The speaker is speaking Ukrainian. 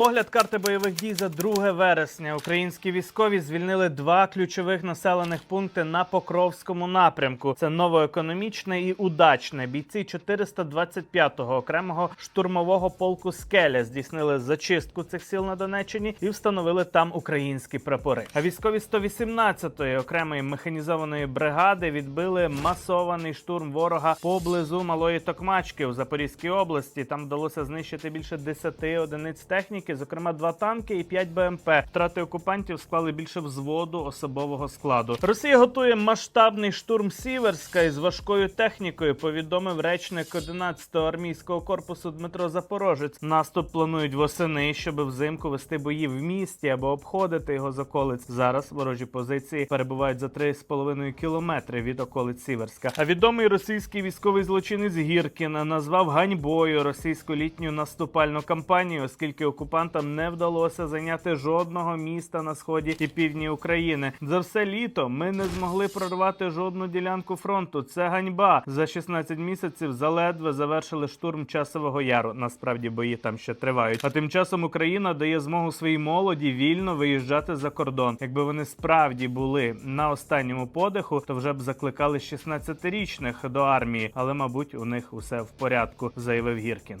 Огляд карти бойових дій за 2 вересня. Українські військові звільнили два ключових населених пункти на Покровському напрямку. Це новоекономічне і удачне. Бійці 425-го окремого штурмового полку Скеля здійснили зачистку цих сіл на Донеччині і встановили там українські прапори. А військові 118-ї окремої механізованої бригади відбили масований штурм ворога поблизу малої Токмачки у Запорізькій області. Там вдалося знищити більше 10 одиниць техніки, зокрема два танки і 5 БМП. Втрати окупантів склали більше взводу особового складу. Росія готує масштабний штурм Сіверська із важкою технікою. Повідомив речник 11-го армійського корпусу Дмитро Запорожець. Наступ планують восени, щоб взимку вести бої в місті або обходити його з околиць. Зараз ворожі позиції перебувають за 3,5 кілометри від околиць Сіверська. А відомий російський військовий злочинець Гіркін назвав ганьбою російську літню наступальну кампанію, оскільки окупантам не вдалося зайняти жодного міста на сході і півдні України. За все літо ми не змогли прорвати жодну ділянку фронту. Це ганьба. За 16 місяців заледве завершили штурм часового яру. Насправді бої там ще тривають. А тим часом Україна дає змогу своїй молоді вільно виїжджати за кордон. Якби вони справді були на останньому подиху, то вже б закликали 16-річних до армії, але мабуть у них усе в порядку, заявив Гіркін.